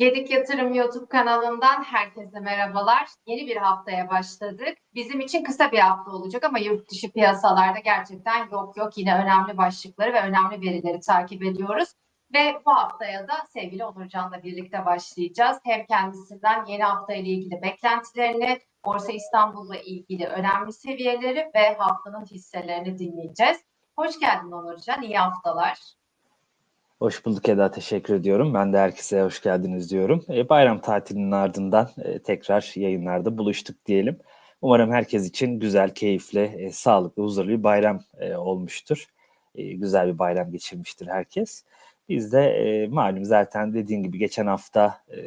Yedik Yatırım YouTube kanalından herkese merhabalar. Yeni bir haftaya başladık. Bizim için kısa bir hafta olacak ama yurt dışı piyasalarda gerçekten yok yok yine önemli başlıkları ve önemli verileri takip ediyoruz. Ve bu haftaya da sevgili Onurcan'la birlikte başlayacağız. Hem kendisinden yeni hafta ile ilgili beklentilerini, Borsa İstanbul'la ilgili önemli seviyeleri ve haftanın hisselerini dinleyeceğiz. Hoş geldin Onurcan, iyi haftalar. Hoş bulduk Eda, teşekkür ediyorum. Ben de herkese hoş geldiniz diyorum. E, bayram tatilinin ardından e, tekrar yayınlarda buluştuk diyelim. Umarım herkes için güzel, keyifli, e, sağlıklı, huzurlu bir bayram e, olmuştur. E, güzel bir bayram geçirmiştir herkes. Biz de e, malum zaten dediğim gibi geçen hafta e,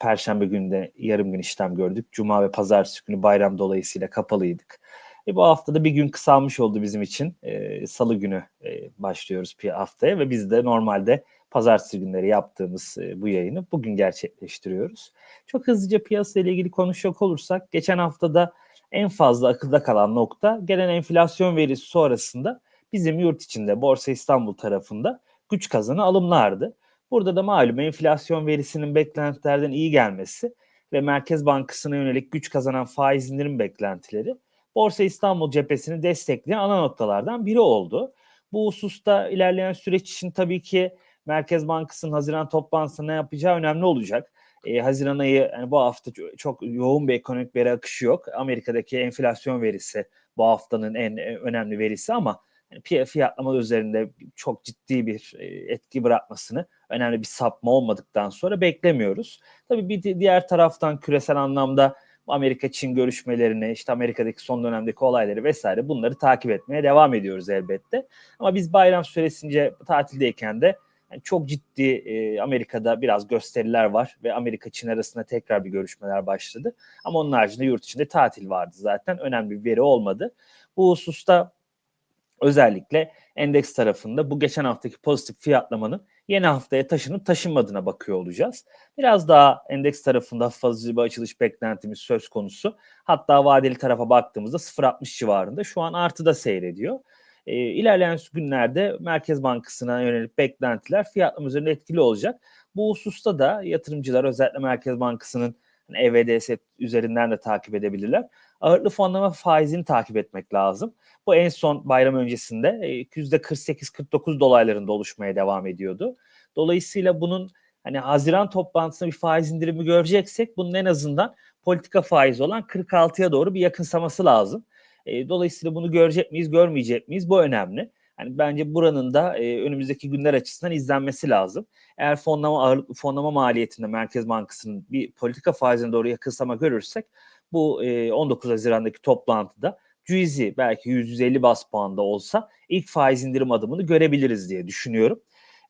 Perşembe günde yarım gün işlem gördük. Cuma ve Pazartesi günü bayram dolayısıyla kapalıydık. E, bu haftada bir gün kısalmış oldu bizim için. E, Salı günü e, başlıyoruz haftaya ve biz de normalde pazartesi günleri yaptığımız e, bu yayını bugün gerçekleştiriyoruz. Çok hızlıca piyasa ile ilgili konuşacak olursak geçen haftada en fazla akılda kalan nokta gelen enflasyon verisi sonrasında bizim yurt içinde Borsa İstanbul tarafında güç kazanı alımlardı. Burada da malum enflasyon verisinin beklentilerden iyi gelmesi ve Merkez Bankası'na yönelik güç kazanan faiz indirim beklentileri Borsa İstanbul cephesini destekleyen ana noktalardan biri oldu. Bu hususta ilerleyen süreç için tabii ki Merkez Bankası'nın Haziran toplantısında ne yapacağı önemli olacak. E, Haziran ayı yani bu hafta çok yoğun bir ekonomik veri akışı yok. Amerika'daki enflasyon verisi bu haftanın en önemli verisi ama yani fiyatlama üzerinde çok ciddi bir e, etki bırakmasını önemli bir sapma olmadıktan sonra beklemiyoruz. Tabii bir diğer taraftan küresel anlamda Amerika-Çin görüşmelerini, işte Amerika'daki son dönemdeki olayları vesaire bunları takip etmeye devam ediyoruz elbette. Ama biz bayram süresince tatildeyken de yani çok ciddi e, Amerika'da biraz gösteriler var ve Amerika-Çin arasında tekrar bir görüşmeler başladı. Ama onun haricinde yurt içinde tatil vardı zaten. Önemli bir veri olmadı. Bu hususta özellikle endeks tarafında bu geçen haftaki pozitif fiyatlamanın yeni haftaya taşınıp taşınmadığına bakıyor olacağız. Biraz daha endeks tarafında fazla bir açılış beklentimiz söz konusu. Hatta vadeli tarafa baktığımızda 0.60 civarında şu an artıda seyrediyor. E, ilerleyen günlerde Merkez Bankası'na yönelik beklentiler fiyatlama üzerinde etkili olacak. Bu hususta da yatırımcılar özellikle Merkez Bankası'nın hani EVDS üzerinden de takip edebilirler. Ağırlıklı fonlama faizini takip etmek lazım. Bu en son bayram öncesinde %48-49 e, dolaylarında oluşmaya devam ediyordu. Dolayısıyla bunun hani Haziran toplantısında bir faiz indirimi göreceksek bunun en azından politika faizi olan 46'ya doğru bir yakınsaması lazım. E, dolayısıyla bunu görecek miyiz, görmeyecek miyiz? Bu önemli. Yani bence buranın da e, önümüzdeki günler açısından izlenmesi lazım. Eğer fonlama ağırlıklı fonlama maliyetinde Merkez Bankası'nın bir politika faizine doğru yakınsama görürsek bu e, 19 Haziran'daki toplantıda cüzi belki 150 bas puanda olsa ilk faiz indirim adımını görebiliriz diye düşünüyorum.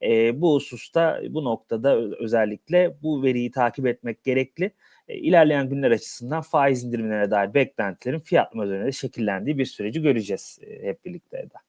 E, bu hususta bu noktada özellikle bu veriyi takip etmek gerekli. E, ilerleyen günler açısından faiz indirimlerine dair beklentilerin fiyatlama üzerinde şekillendiği bir süreci göreceğiz e, hep birlikte Eda.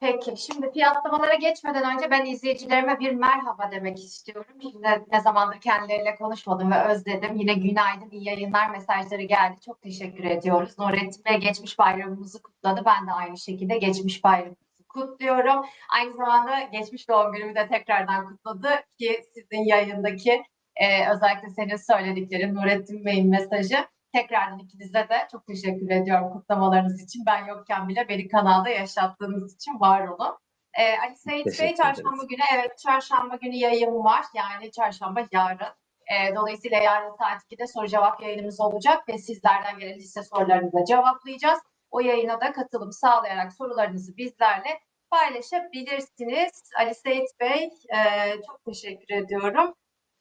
Peki, şimdi fiyatlamalara geçmeden önce ben izleyicilerime bir merhaba demek istiyorum. Şimdi ne zamandır kendileriyle konuşmadım ve özledim. Yine günaydın, iyi yayınlar mesajları geldi. Çok teşekkür ediyoruz. Nurettin Bey geçmiş bayramımızı kutladı. Ben de aynı şekilde geçmiş bayramımızı kutluyorum. Aynı zamanda geçmiş doğum günümü de tekrardan kutladı ki sizin yayındaki e, özellikle senin söylediklerin Nurettin Bey'in mesajı Tekrardan ikinize de çok teşekkür ediyorum kutlamalarınız için. Ben yokken bile beni kanalda yaşattığınız için var olun. Ee, Ali Seyit Bey çarşamba günü evet çarşamba günü yayın var. Yani çarşamba yarın. Ee, dolayısıyla yarın saat 2'de soru cevap yayınımız olacak ve sizlerden gelen liste sorularını da cevaplayacağız. O yayına da katılım sağlayarak sorularınızı bizlerle paylaşabilirsiniz. Ali Seyit Bey e, çok teşekkür ediyorum.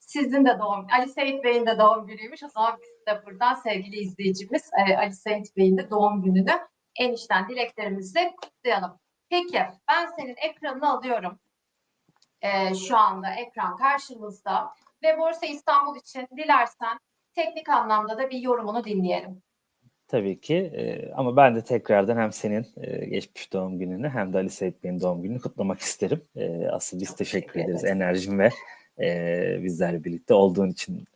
Sizin de doğum, Ali Seyit Bey'in de doğum günüymüş. O zaman biz de buradan sevgili izleyicimiz e, Ali Seyit Bey'in de doğum gününü en içten dileklerimizi kutlayalım. Peki ben senin ekranını alıyorum. E, şu anda ekran karşımızda ve Borsa İstanbul için dilersen teknik anlamda da bir yorumunu dinleyelim. Tabii ki e, ama ben de tekrardan hem senin e, geçmiş doğum gününü hem de Ali Seyit Bey'in doğum gününü kutlamak isterim. E, asıl biz teşekkür, teşekkür ederiz enerjim ve e, bizlerle birlikte olduğun için.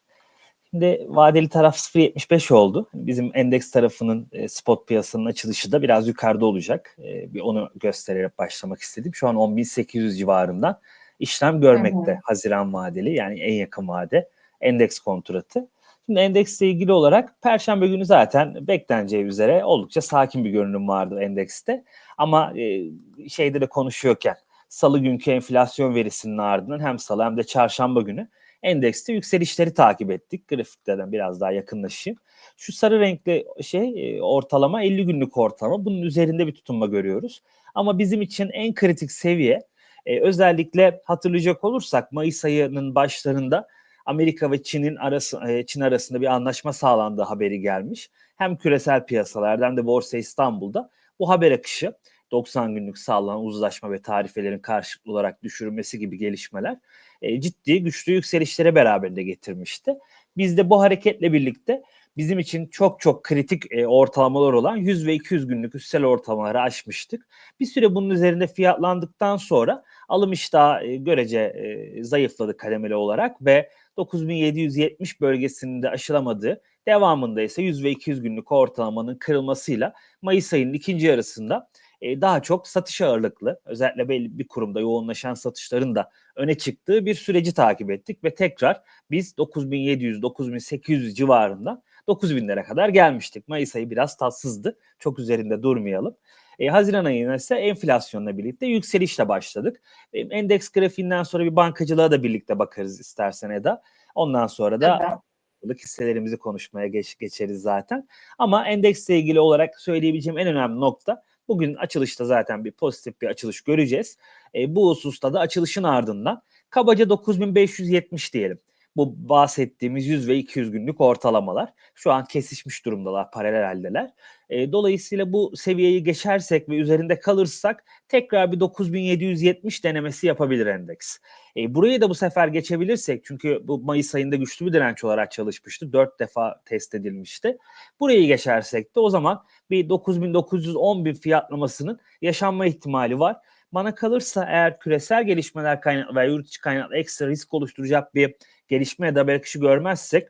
Şimdi vadeli taraf 0.75 oldu. Bizim endeks tarafının e, spot piyasanın açılışı da biraz yukarıda olacak. E, bir onu göstererek başlamak istedim. Şu an 10.800 civarından işlem görmekte Hı hı. Haziran vadeli yani en yakın vade endeks kontratı. Şimdi endeksle ilgili olarak Perşembe günü zaten bekleneceği üzere oldukça sakin bir görünüm vardı endekste. Ama e, şeyde de konuşuyorken salı günkü enflasyon verisinin ardından hem salı hem de çarşamba günü endekste yükselişleri takip ettik. Grafiklerden biraz daha yakınlaşayım. Şu sarı renkli şey e, ortalama 50 günlük ortalama. Bunun üzerinde bir tutunma görüyoruz. Ama bizim için en kritik seviye e, özellikle hatırlayacak olursak Mayıs ayının başlarında Amerika ve Çin'in arası e, Çin arasında bir anlaşma sağlandığı haberi gelmiş. Hem küresel piyasalarda hem de Borsa İstanbul'da bu haber akışı 90 günlük sağlanan uzlaşma ve tarifelerin karşılıklı olarak düşürülmesi gibi gelişmeler e, ciddi güçlü yükselişlere beraberinde getirmişti. Biz de bu hareketle birlikte bizim için çok çok kritik e, ortalamalar olan 100 ve 200 günlük üstsel ortalamaları aşmıştık. Bir süre bunun üzerinde fiyatlandıktan sonra alım iştahı e, görece e, zayıfladı kademeli olarak ve 9770 bölgesinde aşılamadığı devamında ise 100 ve 200 günlük ortalamanın kırılmasıyla Mayıs ayının ikinci yarısında e, daha çok satış ağırlıklı özellikle belli bir kurumda yoğunlaşan satışların da öne çıktığı bir süreci takip ettik ve tekrar biz 9700-9800 civarında 9000'lere kadar gelmiştik. Mayıs ayı biraz tatsızdı. Çok üzerinde durmayalım. E, Haziran ayına ise enflasyonla birlikte yükselişle başladık. E, endeks grafiğinden sonra bir bankacılığa da birlikte bakarız istersen Eda. Ondan sonra da Evet. hisselerimizi konuşmaya geç, geçeriz zaten. Ama endeksle ilgili olarak söyleyebileceğim en önemli nokta bugün açılışta zaten bir pozitif bir açılış göreceğiz. E, bu hususta da açılışın ardından kabaca 9570 diyelim. Bu bahsettiğimiz 100 ve 200 günlük ortalamalar şu an kesişmiş durumdalar, paralel haldeler. E, dolayısıyla bu seviyeyi geçersek ve üzerinde kalırsak tekrar bir 9770 denemesi yapabilir endeks. E, burayı da bu sefer geçebilirsek çünkü bu Mayıs ayında güçlü bir direnç olarak çalışmıştı. 4 defa test edilmişti. Burayı geçersek de o zaman bir 9910 bin fiyatlamasının yaşanma ihtimali var. Bana kalırsa eğer küresel gelişmeler kaynaklı veya yurt içi kaynaklı ekstra risk oluşturacak bir gelişme ya da bir akışı görmezsek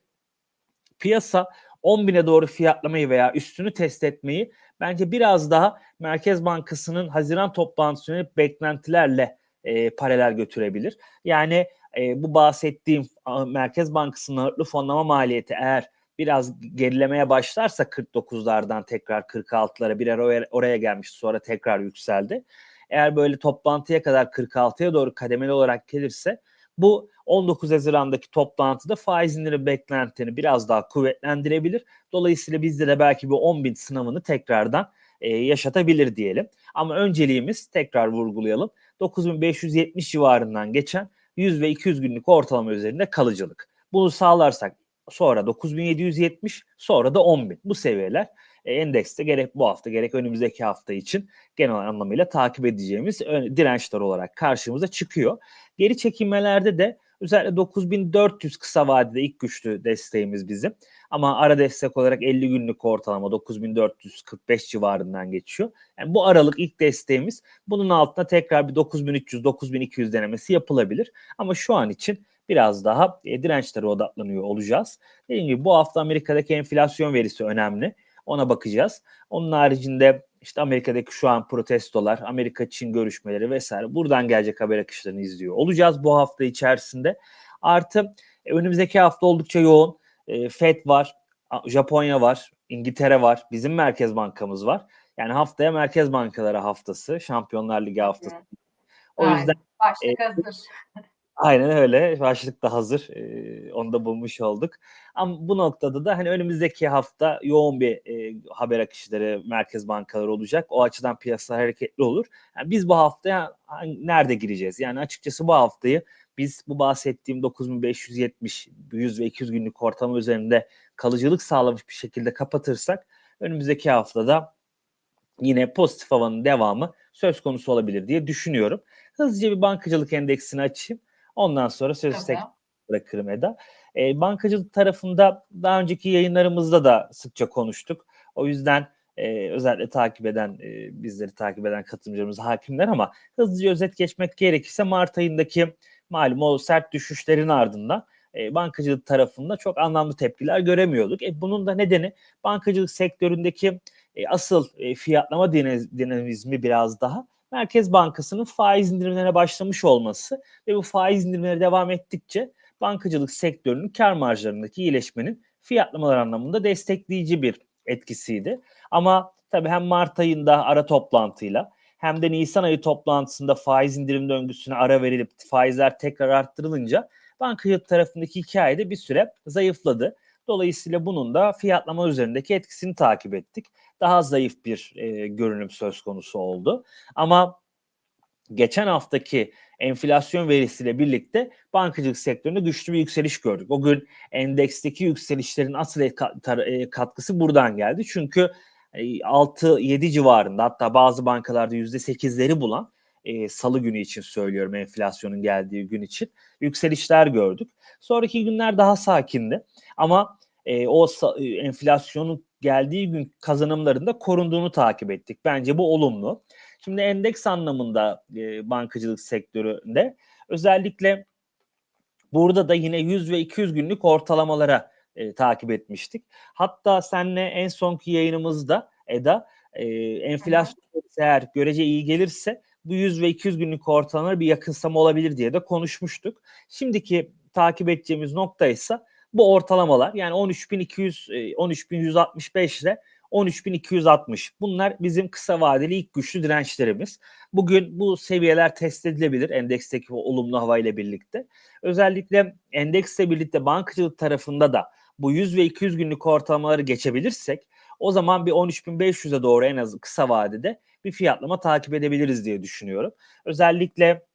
piyasa 10 bine doğru fiyatlamayı veya üstünü test etmeyi bence biraz daha Merkez Bankası'nın Haziran toplantısına beklentilerle e, paralel götürebilir. Yani e, bu bahsettiğim Merkez Bankası'nın ağırlıklı fonlama maliyeti eğer biraz gerilemeye başlarsa 49'lardan tekrar 46'lara birer oraya, oraya gelmiş sonra tekrar yükseldi. Eğer böyle toplantıya kadar 46'ya doğru kademeli olarak gelirse bu 19 Haziran'daki toplantıda faiz indirimi beklentilerini biraz daha kuvvetlendirebilir. Dolayısıyla bizde de belki bir 10 bin sınavını tekrardan e, yaşatabilir diyelim. Ama önceliğimiz tekrar vurgulayalım. 9570 civarından geçen 100 ve 200 günlük ortalama üzerinde kalıcılık. Bunu sağlarsak sonra 9770 sonra da 10.000 bu seviyeler e, endekste gerek bu hafta gerek önümüzdeki hafta için genel anlamıyla takip edeceğimiz dirençler olarak karşımıza çıkıyor. Geri çekilmelerde de özellikle 9400 kısa vadede ilk güçlü desteğimiz bizim. Ama ara destek olarak 50 günlük ortalama 9445 civarından geçiyor. Yani bu aralık ilk desteğimiz. Bunun altına tekrar bir 9300 9200 denemesi yapılabilir. Ama şu an için biraz daha e, dirençlere odaklanıyor olacağız. Dediğim gibi bu hafta Amerika'daki enflasyon verisi önemli. Ona bakacağız. Onun haricinde işte Amerika'daki şu an protestolar, Amerika-Çin görüşmeleri vesaire buradan gelecek haber akışlarını izliyor olacağız bu hafta içerisinde. Artı e, önümüzdeki hafta oldukça yoğun. E, FED var, Japonya var, İngiltere var, bizim Merkez Bankamız var. Yani haftaya Merkez Bankaları haftası, Şampiyonlar Ligi haftası. O Aynen. yüzden Başlık E, hazır. Aynen öyle. Başlık da hazır. Ee, onu da bulmuş olduk. Ama bu noktada da hani önümüzdeki hafta yoğun bir haber akışları merkez bankaları olacak. O açıdan piyasa hareketli olur. Yani biz bu haftaya nerede gireceğiz? Yani açıkçası bu haftayı biz bu bahsettiğim 9570, 100 ve 200 günlük ortalama üzerinde kalıcılık sağlamış bir şekilde kapatırsak önümüzdeki haftada yine pozitif havanın devamı söz konusu olabilir diye düşünüyorum. Hızlıca bir bankacılık endeksini açayım. Ondan sonra sözü Tabii. tek bırakırım Eda. E, bankacılık tarafında daha önceki yayınlarımızda da sıkça konuştuk. O yüzden e, özellikle takip eden, e, bizleri takip eden katılımcılarımız hakimler ama hızlıca özet geçmek gerekirse Mart ayındaki malum o sert düşüşlerin ardından e, bankacılık tarafında çok anlamlı tepkiler göremiyorduk. E, bunun da nedeni bankacılık sektöründeki e, asıl e, fiyatlama dinamiz- dinamizmi biraz daha Merkez Bankası'nın faiz indirimlerine başlamış olması ve bu faiz indirimleri devam ettikçe bankacılık sektörünün kar marjlarındaki iyileşmenin fiyatlamalar anlamında destekleyici bir etkisiydi. Ama tabii hem Mart ayında ara toplantıyla hem de Nisan ayı toplantısında faiz indirim döngüsüne ara verilip faizler tekrar arttırılınca bankacılık tarafındaki hikayede bir süre zayıfladı. Dolayısıyla bunun da fiyatlama üzerindeki etkisini takip ettik. Daha zayıf bir e, görünüm söz konusu oldu. Ama geçen haftaki enflasyon verisiyle birlikte bankacılık sektöründe güçlü bir yükseliş gördük. O gün endeksteki yükselişlerin asıl katkısı buradan geldi. Çünkü 6-7 civarında hatta bazı bankalarda %8'leri bulan e, salı günü için söylüyorum enflasyonun geldiği gün için yükselişler gördük. Sonraki günler daha sakindi ama e, o e, enflasyonun geldiği gün kazanımlarında korunduğunu takip ettik. Bence bu olumlu. Şimdi endeks anlamında e, bankacılık sektöründe özellikle burada da yine 100 ve 200 günlük ortalamalara e, takip etmiştik. Hatta seninle en sonki yayınımızda Eda e, enflasyon eğer görece iyi gelirse bu 100 ve 200 günlük ortalamalara bir yakınsama olabilir diye de konuşmuştuk. Şimdiki takip edeceğimiz nokta ise bu ortalamalar yani 13.200 13.165 ile 13.260. Bunlar bizim kısa vadeli ilk güçlü dirençlerimiz. Bugün bu seviyeler test edilebilir endeksteki olumlu hava ile birlikte. Özellikle endeksle birlikte bankacılık tarafında da bu 100 ve 200 günlük ortalamaları geçebilirsek o zaman bir 13.500'e doğru en az kısa vadede bir fiyatlama takip edebiliriz diye düşünüyorum. Özellikle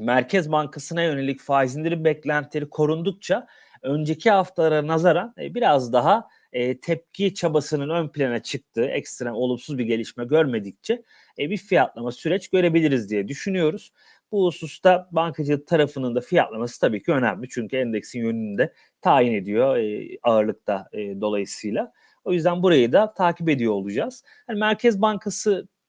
Merkez Bankası'na yönelik faiz indirim beklentileri korundukça önceki haftalara nazaran e, biraz daha e, tepki çabasının ön plana çıktığı ekstrem olumsuz bir gelişme görmedikçe e, bir fiyatlama süreç görebiliriz diye düşünüyoruz. Bu hususta bankacılık tarafının da fiyatlaması tabii ki önemli. Çünkü endeksin yönünü de tayin ediyor e, ağırlıkta e, dolayısıyla. O yüzden burayı da takip ediyor olacağız. Yani Merkez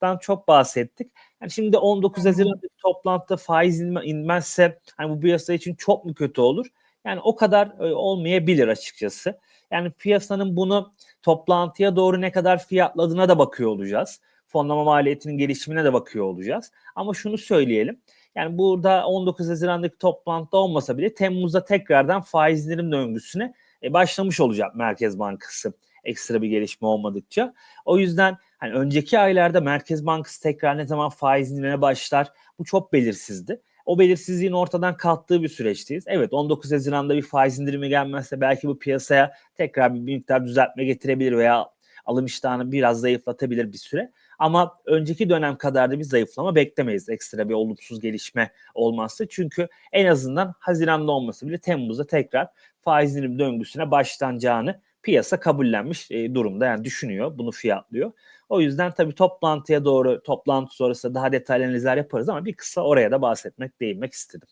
Bankası'dan çok bahsettik. Yani şimdi 19 Haziran'daki toplantıda faiz inme, inmezse hani bu piyasa için çok mu kötü olur? Yani o kadar e, olmayabilir açıkçası. Yani piyasanın bunu toplantıya doğru ne kadar fiyatladığına da bakıyor olacağız. Fonlama maliyetinin gelişimine de bakıyor olacağız. Ama şunu söyleyelim. Yani burada 19 Haziran'daki toplantıda olmasa bile Temmuz'da tekrardan faiz indirim döngüsüne e, başlamış olacak Merkez Bankası ekstra bir gelişme olmadıkça. O yüzden hani önceki aylarda Merkez Bankası tekrar ne zaman faiz indirimine başlar bu çok belirsizdi. O belirsizliğin ortadan kalktığı bir süreçteyiz. Evet 19 Haziran'da bir faiz indirimi gelmezse belki bu piyasaya tekrar bir miktar düzeltme getirebilir veya alım iştahını biraz zayıflatabilir bir süre. Ama önceki dönem kadar da bir zayıflama beklemeyiz ekstra bir olumsuz gelişme olmazsa. Çünkü en azından Haziran'da olması bile Temmuz'da tekrar faiz indirim döngüsüne başlanacağını piyasa kabullenmiş e, durumda yani düşünüyor bunu fiyatlıyor. O yüzden tabii toplantıya doğru toplantı sonrası daha detaylı analizler yaparız ama bir kısa oraya da bahsetmek değinmek istedim.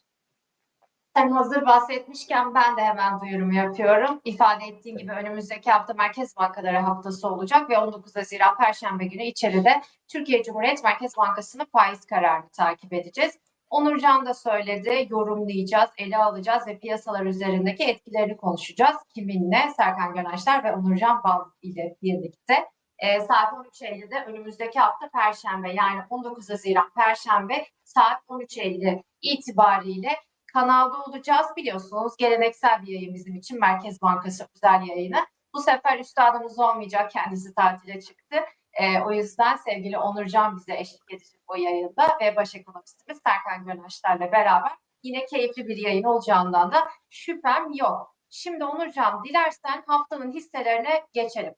Sen hazır bahsetmişken ben de hemen duyurumu yapıyorum. İfade ettiğim gibi önümüzdeki hafta Merkez Bankaları haftası olacak ve 19 Haziran Perşembe günü içeride Türkiye Cumhuriyet Merkez Bankası'nın faiz kararını takip edeceğiz. Onurcan da söyledi, yorumlayacağız, ele alacağız ve piyasalar üzerindeki etkilerini konuşacağız. Kiminle? Serkan Gönaşlar ve Onurcan Bal ile birlikte. E, saat 13.50'de önümüzdeki hafta Perşembe yani 19 Haziran Perşembe saat 13.50 itibariyle kanalda olacağız. Biliyorsunuz geleneksel bir yayın bizim için Merkez Bankası özel yayını. Bu sefer üstadımız olmayacak kendisi tatile çıktı. E, o yüzden sevgili Onurcan bize eşlik edecek o yayında ve baş ekonomistimiz Serkan Gönüşler'le beraber yine keyifli bir yayın olacağından da şüphem yok. Şimdi Onurcan dilersen haftanın hisselerine geçelim.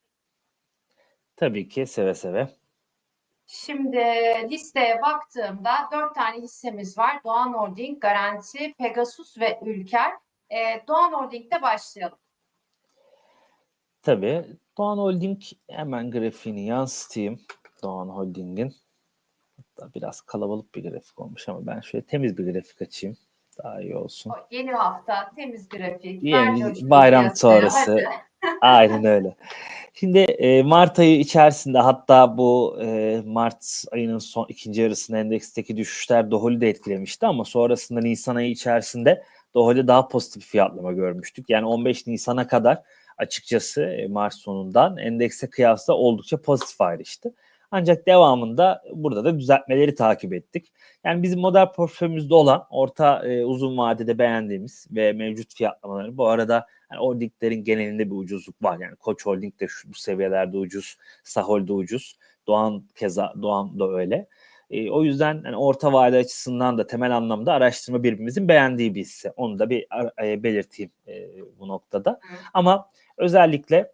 Tabii ki seve seve. Şimdi listeye baktığımda dört tane hissemiz var. Doğan Holding, Garanti, Pegasus ve Ülker. Ee, Doğan Holding'de başlayalım. Tabii. Doğan Holding hemen grafiğini yansıtayım. Doğan Holding'in. Hatta biraz kalabalık bir grafik olmuş ama ben şöyle temiz bir grafik açayım. Daha iyi olsun. O yeni hafta temiz grafik. Yeni bayram sonrası. Aynen öyle. Şimdi e, Mart ayı içerisinde hatta bu e, Mart ayının son ikinci yarısında endeksteki düşüşler Doholi de etkilemişti ama sonrasında Nisan ayı içerisinde Doholi daha pozitif fiyatlama görmüştük. Yani 15 Nisan'a kadar açıkçası e, Mart sonundan endekse kıyasla oldukça pozitif ayrıştı. Ancak devamında burada da düzeltmeleri takip ettik. Yani bizim model portföyümüzde olan orta e, uzun vadede beğendiğimiz ve mevcut fiyatlamaları bu arada yani holdinglerin genelinde bir ucuzluk var. Yani Koç Holding de şu, bu seviyelerde ucuz, Sahol da ucuz, Doğan keza Doğan da öyle. E, o yüzden yani orta vade açısından da temel anlamda araştırma birbirimizin beğendiği bir hisse. Onu da bir e, belirteyim e, bu noktada. Ama özellikle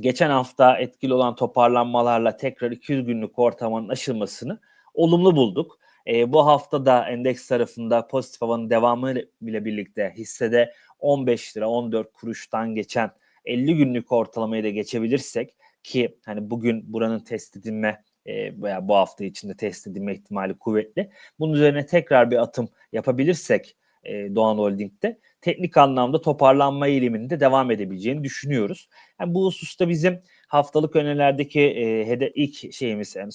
geçen hafta etkili olan toparlanmalarla tekrar 200 günlük ortalamanın aşılmasını olumlu bulduk. E, bu hafta da endeks tarafında pozitif havanın devamı ile birlikte hissede 15 lira 14 kuruştan geçen 50 günlük ortalamayı da geçebilirsek ki hani bugün buranın test edilme e, veya bu hafta içinde test edilme ihtimali kuvvetli. Bunun üzerine tekrar bir atım yapabilirsek e, Doğan Holding'de teknik anlamda toparlanma eğiliminde devam edebileceğini düşünüyoruz. Yani bu hususta bizim haftalık önelerdeki e, hedef ilk şeyimiz yani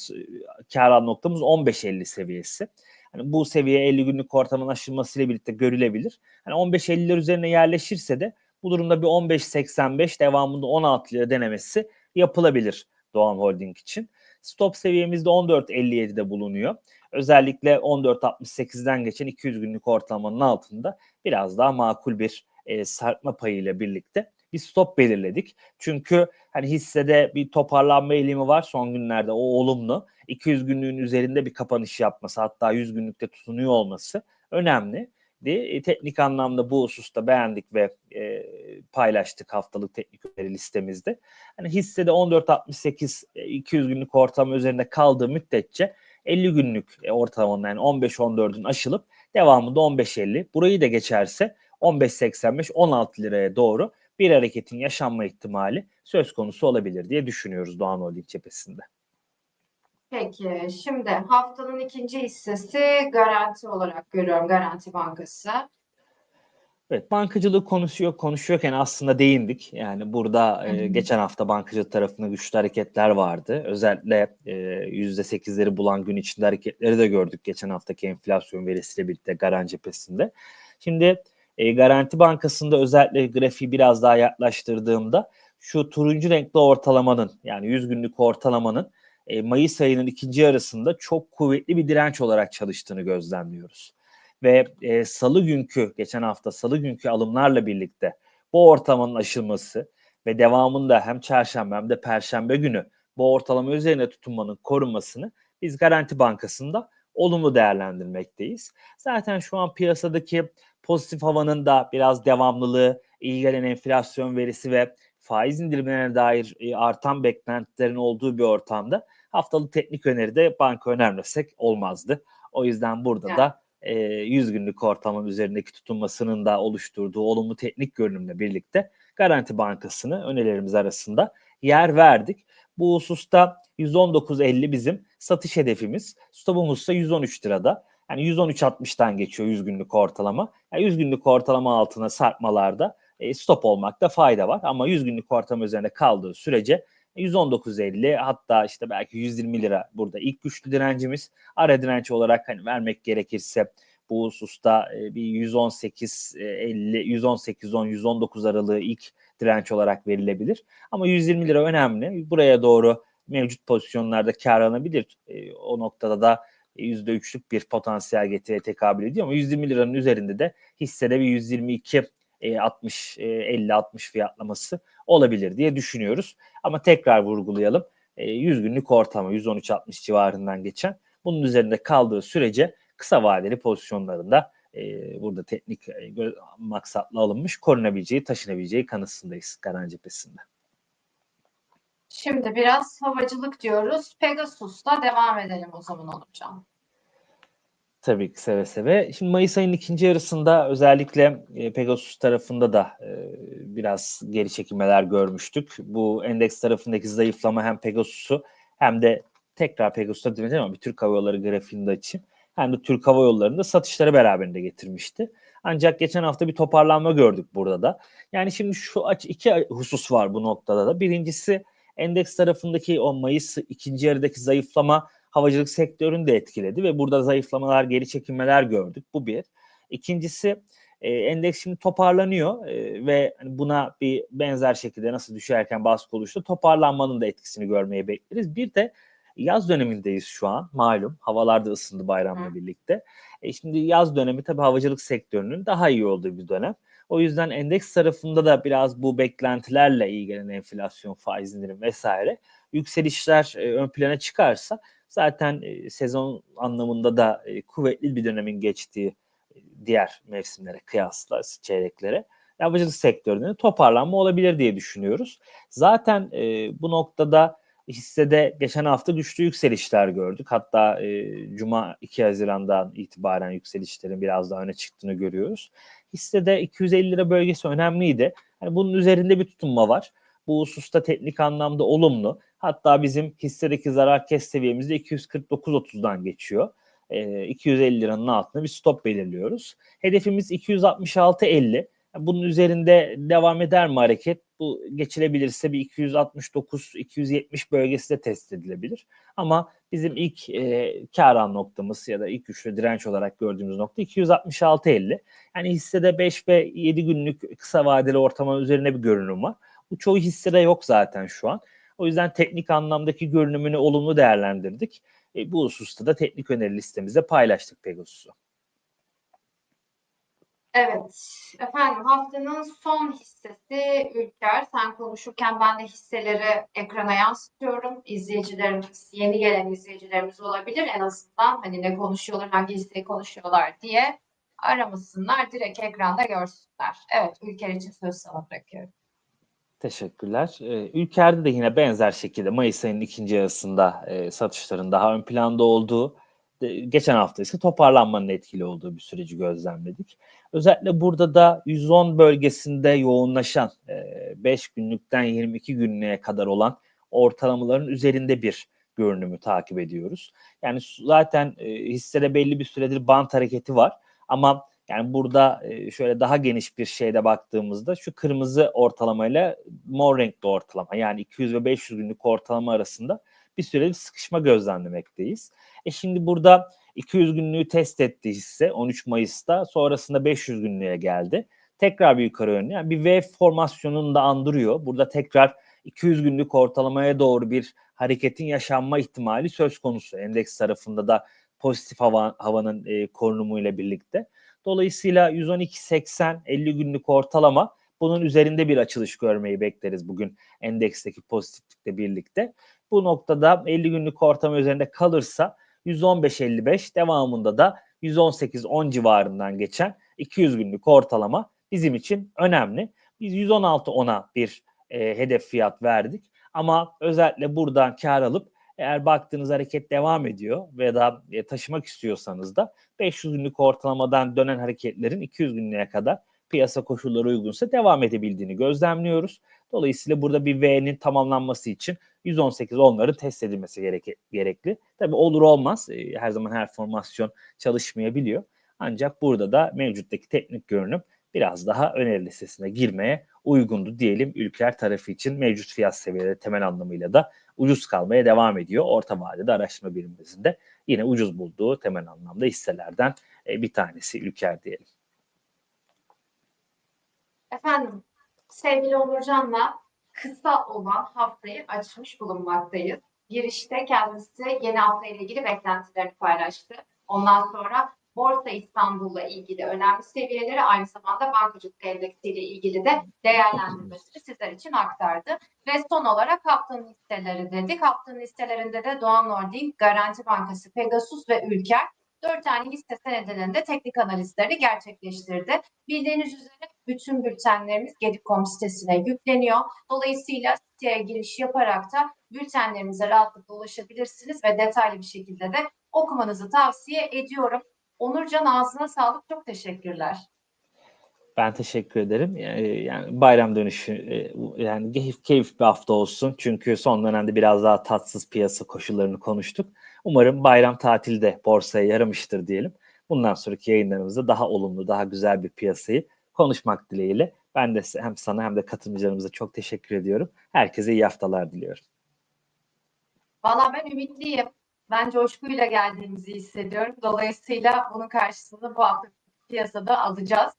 kar noktamız 15.50 seviyesi. Yani bu seviye 50 günlük ortamın aşılmasıyla birlikte görülebilir. Yani 15.50'ler üzerine yerleşirse de bu durumda bir 15.85 devamında 16 lira denemesi yapılabilir Doğan Holding için. Stop seviyemizde 14.57'de bulunuyor. Özellikle 14.68'den geçen 200 günlük ortalamanın altında biraz daha makul bir e, sarkma payıyla birlikte bir stop belirledik. Çünkü hani hissede bir toparlanma eğilimi var son günlerde o olumlu. 200 günlüğün üzerinde bir kapanış yapması hatta 100 günlükte tutunuyor olması önemli. E, teknik anlamda bu hususta beğendik ve e, paylaştık haftalık teknik öneri listemizde. Hani hissede 14.68 200 günlük ortalama üzerinde kaldığı müddetçe 50 günlük e, ortalamanın yani 15-14'ün aşılıp devamında 15.50 burayı da geçerse 15.85-16 liraya doğru bir hareketin yaşanma ihtimali söz konusu olabilir diye düşünüyoruz Doğan Holding cephesinde. Peki şimdi haftanın ikinci hissesi garanti olarak görüyorum Garanti Bankası. Evet bankacılığı konuşuyor konuşuyorken aslında değindik. Yani burada e, geçen hafta bankacılık tarafında güçlü hareketler vardı. Özellikle e, %8'leri bulan gün içinde hareketleri de gördük geçen haftaki enflasyon verisiyle birlikte garanti cephesinde. Şimdi e, Garanti Bankası'nda özellikle grafiği biraz daha yaklaştırdığımda şu turuncu renkli ortalamanın yani 100 günlük ortalamanın e, Mayıs ayının ikinci yarısında çok kuvvetli bir direnç olarak çalıştığını gözlemliyoruz. Ve e, salı günkü, geçen hafta salı günkü alımlarla birlikte bu ortalamanın aşılması ve devamında hem çarşamba hem de perşembe günü bu ortalama üzerine tutunmanın korunmasını biz Garanti Bankası'nda olumlu değerlendirmekteyiz. Zaten şu an piyasadaki pozitif havanın da biraz devamlılığı, iyi gelen enflasyon verisi ve faiz indirimlerine dair e, artan beklentilerin olduğu bir ortamda haftalık teknik öneride banka önermesek olmazdı. O yüzden burada yani. da e, 100 günlük ortamın üzerindeki tutunmasının da oluşturduğu olumlu teknik görünümle birlikte Garanti Bankası'nı önerilerimiz arasında yer verdik. Bu hususta 119.50 bizim satış hedefimiz. Stopumuz ise 113 lirada. Yani 113.60'tan geçiyor 100 günlük ortalama. Yani 100 günlük ortalama altına sarkmalarda e, stop olmakta fayda var. Ama 100 günlük ortalama üzerinde kaldığı sürece 119.50 hatta işte belki 120 lira burada ilk güçlü direncimiz. Ara direnç olarak hani vermek gerekirse bu hususta e, bir 118 50 118 10 119 aralığı ilk direnç olarak verilebilir. Ama 120 lira önemli. Buraya doğru mevcut pozisyonlarda kar alınabilir. E, o noktada da %3'lük bir potansiyel getiriye tekabül ediyor ama 120 liranın üzerinde de hissede bir 122 60 50 60 fiyatlaması olabilir diye düşünüyoruz. Ama tekrar vurgulayalım. 100 günlük ortama 113-60 civarından geçen bunun üzerinde kaldığı sürece kısa vadeli pozisyonlarında burada teknik maksatla alınmış korunabileceği, taşınabileceği kanısındayız garanti cephesinde. Şimdi biraz havacılık diyoruz. Pegasus'la devam edelim o zaman olacağım. Tabii ki seve seve. Şimdi Mayıs ayının ikinci yarısında özellikle e, Pegasus tarafında da e, biraz geri çekilmeler görmüştük. Bu endeks tarafındaki zayıflama hem Pegasus'u hem de tekrar Pegasus'a döneceğim ama bir Türk Hava Yolları grafiğinde açayım. Hem de Türk Hava Yolları'nda satışları beraberinde getirmişti. Ancak geçen hafta bir toparlanma gördük burada da. Yani şimdi şu aç iki husus var bu noktada da. Birincisi endeks tarafındaki o Mayıs ikinci yarıdaki zayıflama havacılık sektörünü de etkiledi ve burada zayıflamalar, geri çekilmeler gördük. Bu bir. İkincisi e, endeks şimdi toparlanıyor e, ve hani buna bir benzer şekilde nasıl düşerken baskı oluştu toparlanmanın da etkisini görmeye bekleriz. Bir de Yaz dönemindeyiz şu an malum. Havalar da ısındı bayramla Hı. birlikte. E şimdi yaz dönemi tabii havacılık sektörünün daha iyi olduğu bir dönem. O yüzden endeks tarafında da biraz bu beklentilerle iyi gelen enflasyon, faiz indirim vesaire yükselişler e, ön plana çıkarsa zaten e, sezon anlamında da e, kuvvetli bir dönemin geçtiği e, diğer mevsimlere kıyasla çeyreklere havacılık sektöründe toparlanma olabilir diye düşünüyoruz. Zaten bu noktada hissede geçen hafta güçlü yükselişler gördük. Hatta Cuma 2 Haziran'dan itibaren yükselişlerin biraz daha öne çıktığını görüyoruz. Hissede 250 lira bölgesi önemliydi. Yani bunun üzerinde bir tutunma var. Bu hususta teknik anlamda olumlu. Hatta bizim hissedeki zarar kes seviyemiz de 249.30'dan geçiyor. E, 250 liranın altında bir stop belirliyoruz. Hedefimiz 266.50. Bunun üzerinde devam eder mi hareket? Bu geçilebilirse bir 269-270 bölgesi de test edilebilir. Ama bizim ilk e, kar noktamız ya da ilk güçlü direnç olarak gördüğümüz nokta 266.50. Yani hissede 5 ve 7 günlük kısa vadeli ortalamanın üzerine bir görünüm var. Bu çoğu hissede yok zaten şu an. O yüzden teknik anlamdaki görünümünü olumlu değerlendirdik. E, bu hususta da teknik öneri listemizde paylaştık Pegasus'u. Evet, efendim haftanın son hissesi Ülker. Sen konuşurken ben de hisseleri ekrana yansıtıyorum. İzleyicilerimiz, yeni gelen izleyicilerimiz olabilir. En azından hani ne konuşuyorlar, hangi hisseyi konuşuyorlar diye aramasınlar. Direkt ekranda görsünler. Evet, Ülker için söz sana bırakıyorum. Teşekkürler. Ee, Ülker'de de yine benzer şekilde Mayıs ayının ikinci yarısında e, satışların daha ön planda olduğu, geçen hafta ise toparlanmanın etkili olduğu bir süreci gözlemledik. Özellikle burada da 110 bölgesinde yoğunlaşan 5 e, günlükten 22 günlüğe kadar olan ortalamaların üzerinde bir görünümü takip ediyoruz. Yani zaten e, hissede belli bir süredir bant hareketi var ama yani burada e, şöyle daha geniş bir şeyde baktığımızda şu kırmızı ortalamayla mor renkli ortalama yani 200 ve 500 günlük ortalama arasında bir süredir sıkışma gözlemlemekteyiz. E şimdi burada 200 günlüğü test etti hisse 13 Mayıs'ta sonrasında 500 günlüğe geldi. Tekrar bir yukarı yönlü yani bir V formasyonunu da andırıyor. Burada tekrar 200 günlük ortalamaya doğru bir hareketin yaşanma ihtimali söz konusu. Endeks tarafında da pozitif hava, havanın e, korunumuyla birlikte. Dolayısıyla 112.80 50 günlük ortalama bunun üzerinde bir açılış görmeyi bekleriz bugün endeksteki pozitiflikle birlikte. Bu noktada 50 günlük ortalama üzerinde kalırsa 115.55 devamında da 118.10 civarından geçen 200 günlük ortalama bizim için önemli. Biz 116.10'a bir e, hedef fiyat verdik ama özellikle buradan kar alıp eğer baktığınız hareket devam ediyor veya da e, taşımak istiyorsanız da 500 günlük ortalamadan dönen hareketlerin 200 günlüğe kadar piyasa koşulları uygunsa devam edebildiğini gözlemliyoruz. Dolayısıyla burada bir V'nin tamamlanması için 118 onları test edilmesi gerek, gerekli. Tabi olur olmaz. E, her zaman her formasyon çalışmayabiliyor. Ancak burada da mevcuttaki teknik görünüm biraz daha öneri listesine girmeye uygundu diyelim ülkeler tarafı için mevcut fiyat seviyeleri temel anlamıyla da ucuz kalmaya devam ediyor. Orta vadede araştırma birimimizin de yine ucuz bulduğu temel anlamda hisselerden e, bir tanesi ülker diyelim. Efendim, sevgili Onurcan'la kısa olan haftayı açmış bulunmaktayız. Girişte kendisi yeni hafta ile ilgili beklentilerini paylaştı. Ondan sonra Borsa İstanbul'la ilgili önemli seviyeleri aynı zamanda bankacılık endeksiyle ilgili de değerlendirmesini sizler için aktardı. Ve son olarak haftanın listeleri dedik. Haftanın listelerinde de Doğan Holding, Garanti Bankası, Pegasus ve Ülker dört tane liste senedinde teknik analizleri gerçekleştirdi. Bildiğiniz üzere bütün bültenlerimiz Gedik.com sitesine yükleniyor. Dolayısıyla siteye giriş yaparak da bültenlerimize rahatlıkla ulaşabilirsiniz ve detaylı bir şekilde de okumanızı tavsiye ediyorum. Onurcan ağzına sağlık. Çok teşekkürler. Ben teşekkür ederim. Yani bayram dönüşü yani keyif, keyif bir hafta olsun. Çünkü son dönemde biraz daha tatsız piyasa koşullarını konuştuk. Umarım bayram tatilde borsaya yaramıştır diyelim. Bundan sonraki yayınlarımızda daha olumlu, daha güzel bir piyasayı konuşmak dileğiyle. Ben de hem sana hem de katılımcılarımıza çok teşekkür ediyorum. Herkese iyi haftalar diliyorum. Valla ben ümitliyim. Ben coşkuyla geldiğimizi hissediyorum. Dolayısıyla bunun karşısında bu hafta piyasada alacağız.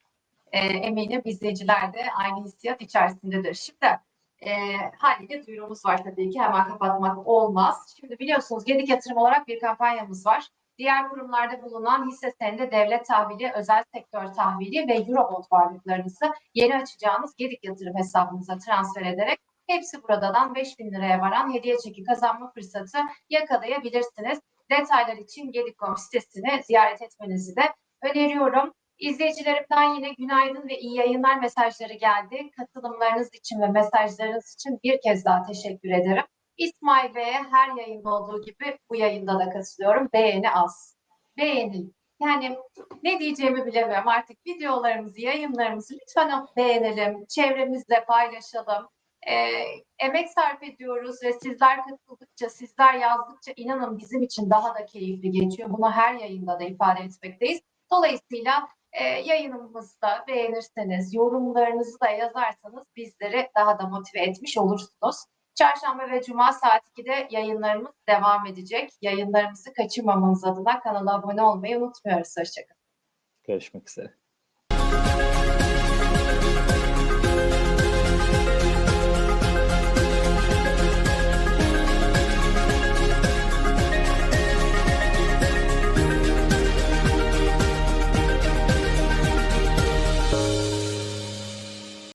E, eminim izleyiciler de aynı hissiyat içerisindedir. Şimdi E, haliyle duyurumuz var tabii ki hemen kapatmak olmaz. Şimdi biliyorsunuz Gedik Yatırım olarak bir kampanyamız var. Diğer kurumlarda bulunan hisse senedi, devlet tahvili, özel sektör tahvili ve Eurobond varlıklarınızı yeni açacağınız Gedik Yatırım hesabınıza transfer ederek hepsi buradan 5000 liraya varan hediye çeki kazanma fırsatı yakalayabilirsiniz. Detaylar için Gedik.com sitesini ziyaret etmenizi de öneriyorum. İzleyicilerimden yine günaydın ve iyi yayınlar mesajları geldi. Katılımlarınız için ve mesajlarınız için bir kez daha teşekkür ederim. İsmail Bey'e her yayında olduğu gibi bu yayında da katılıyorum. Beğeni az. Beğeni. Yani ne diyeceğimi bilemiyorum. Artık videolarımızı, yayınlarımızı lütfen beğenelim, çevremizle paylaşalım. Ee, emek sarf ediyoruz ve sizler katıldıkça, sizler yazdıkça inanın bizim için daha da keyifli geçiyor. Bunu her yayında da ifade etmekteyiz. Dolayısıyla e, yayınımızı da beğenirseniz, yorumlarınızı da yazarsanız bizleri daha da motive etmiş olursunuz. Çarşamba ve Cuma saat 2'de yayınlarımız devam edecek. Yayınlarımızı kaçırmamanız adına kanala abone olmayı unutmuyoruz. Hoşçakalın. Görüşmek üzere.